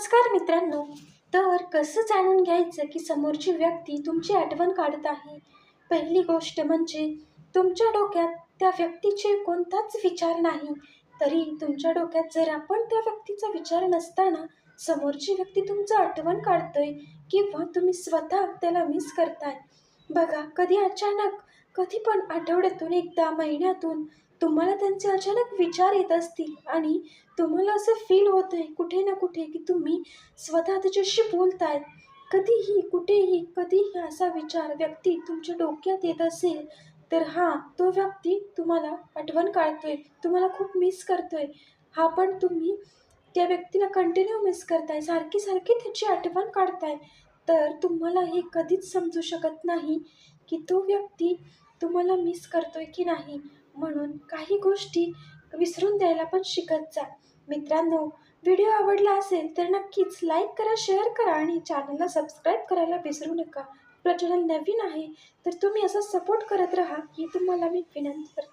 नमस्कार मित्रांनो. तर कसं जाणून घ्यायचं की समोरची व्यक्ती तुमची आठवण काढत आहे? पहिली गोष्ट म्हणजे तुमच्या डोक्यात त्या व्यक्तीचे कोणताच विचार नाही. तरी तुमच्या डोक्यात जर आपण त्या व्यक्तीचा विचार नसताना समोरची व्यक्ती तुमचं आठवण काढतोय किंवा तुम्ही स्वतः त्याला मिस करताय. बघा कधी अचानक कधी पण आठवड्यातून एकदा महिन्यातून तुम्हाला त्यांचे अचानक विचार येत असतील आणि तुम्हाला असं फील होतं आहे कुठे ना कुठे की तुम्ही स्वतः त्याच्याशी बोलताय कधीही कुठेही कधीही असा विचार व्यक्ती तुमच्या डोक्यात येत असेल तर हां तो व्यक्ती तुम्हाला आठवण काढतोय तुम्हाला खूप मिस करतोय. हा पण तुम्ही त्या व्यक्तीला कंटिन्यू मिस करताय सारखी सारखी त्याची आठवण काढताय. तर तुम्हाला हे कधीच समजू शकत नाही की तो व्यक्ती तुम्हाला मिस करतोय की नाही? म्हणून काही गोष्टी विसरून द्यायला पण शिकत जा. मित्रांनो व्हिडिओ आवडला असेल तर नक्कीच लाईक करा शेअर करा आणि चॅनलला सबस्क्राईब करायला विसरू नका. आपलं चॅनल नवीन आहे तर तुम्ही असं सपोर्ट करत राहा ही तुम्हाला मी विनंती करते.